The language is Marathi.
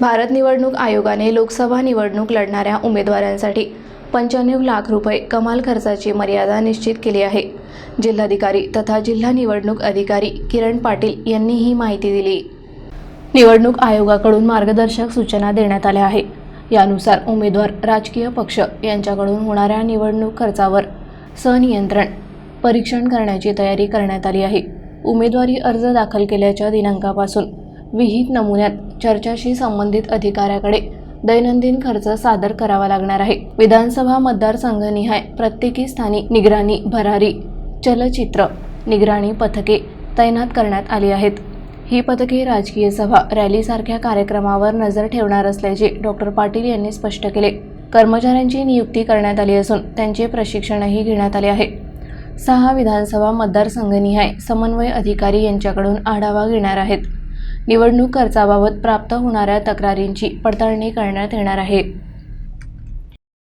भारत निवडणूक आयोगाने लोकसभा निवडणूक लढणाऱ्या उमेदवारांसाठी पंच्याण्णव लाख रुपये कमाल खर्चाची मर्यादा निश्चित केली आहे. जिल्हाधिकारी तथा जिल्हा निवडणूक अधिकारी किरण पाटील यांनी ही माहिती दिली. निवडणूक आयोगाकडून मार्गदर्शक सूचना देण्यात आल्या आहे. यानुसार उमेदवार राजकीय पक्ष यांच्याकडून होणाऱ्या निवडणूक खर्चावर सनियंत्रण परीक्षण करण्याची तयारी करण्यात आली आहे. उमेदवारी अर्ज दाखल केल्याच्या दिनांकापासून विहित नमुन्यात चर्चाशी संबंधित अधिकाऱ्याकडे दैनंदिन खर्च सादर करावा लागणार आहे. विधानसभा मतदारसंघनिहाय प्रत्येकी स्थानी निगराणी भरारी चलचित्र निगराणी पथके तैनात करण्यात आली आहेत. ही पथके राजकीय सभा रॅलीसारख्या कार्यक्रमावर नजर ठेवणार असल्याचे डॉक्टर पाटील यांनी स्पष्ट केले. कर्मचाऱ्यांची नियुक्ती करण्यात आली असून त्यांचे प्रशिक्षणही घेण्यात आले आहे. सहा विधानसभा मतदारसंघनिहाय समन्वय अधिकारी यांच्याकडून आढावा घेणार आहेत. निवडणूक खर्चाबाबत प्राप्त होणाऱ्या तक्रारींची पडताळणी करण्यात येणार आहे.